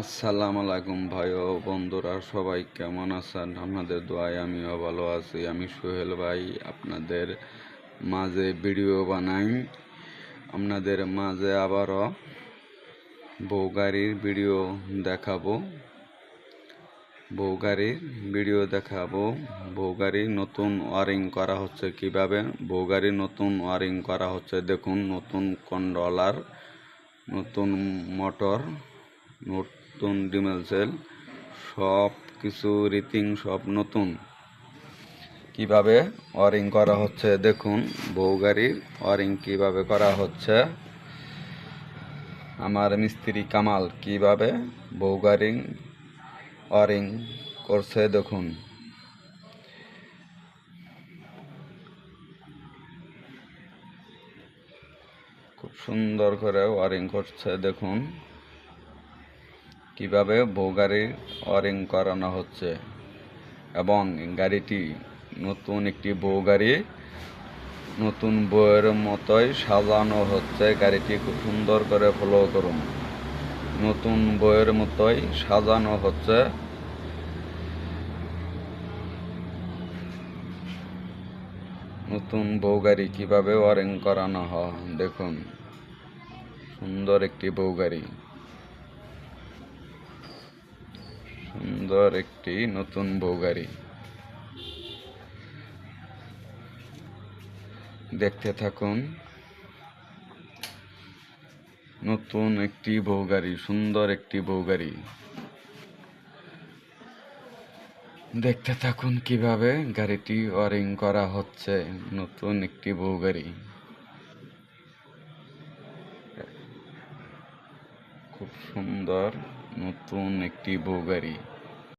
আসসালামু আলাইকুম ভাই ও বন্ধুরা, সবাই কেমন আছেন? আপনাদের দোয়ায় আমিও ভালো আছি। আমি সোহেল ভাই, আপনাদের মাঝে ভিডিও বানাই। আপনাদের মাঝে আবারও বউ গাড়ির ভিডিও দেখাবো। বউ গাড়ির ভিডিও দেখাবো। বউ গাড়ি নতুন ওয়ারিং করা হচ্ছে কীভাবে? বউ গাড়ি নতুন ওয়ারিং করা হচ্ছে, দেখুন, নতুন কন্ট্রোলার নতুন মোটর নতুন ডিমেল সেল সব কিছু রিতিং, সব নতুন। কীভাবে ওয়ারিং করা হচ্ছে দেখুন, বউ গাড়ির ওয়ারিং কীভাবে করা হচ্ছে। আমার মিস্ত্রি কামাল কীভাবে বউ গাড়ি ওয়ারিং করছে দেখুন। খুব সুন্দর করে ওয়ারিং করছে দেখুন। কীভাবে বউ গাড়ি ওয়ারিং করানো হচ্ছে? এবং গাড়িটি নতুন একটি বউ গাড়ি নতুন বইয়ের মতোই সাজানো হচ্ছে। গাড়িটি খুব সুন্দর করে ফলো করুন। নতুন বইয়ের মতোই সাজানো হচ্ছে। নতুন বউ গাড়ি কীভাবে ওয়ারিং করানো হয়? দেখুন। সুন্দর একটি বউ গাড়ি সুন্দর একটি নতুন বউ গাড়ি। দেখতে থাকুন। নতুন একটি বউ গাড়ি, সুন্দর একটি বউ গাড়ি। দেখতে থাকুন কীভাবে গাড়িটি ওয়ারিং করা হচ্ছে, নতুন একটি বউ গাড়ি। খুব সুন্দর নতুন একটি বউ গাড়ি।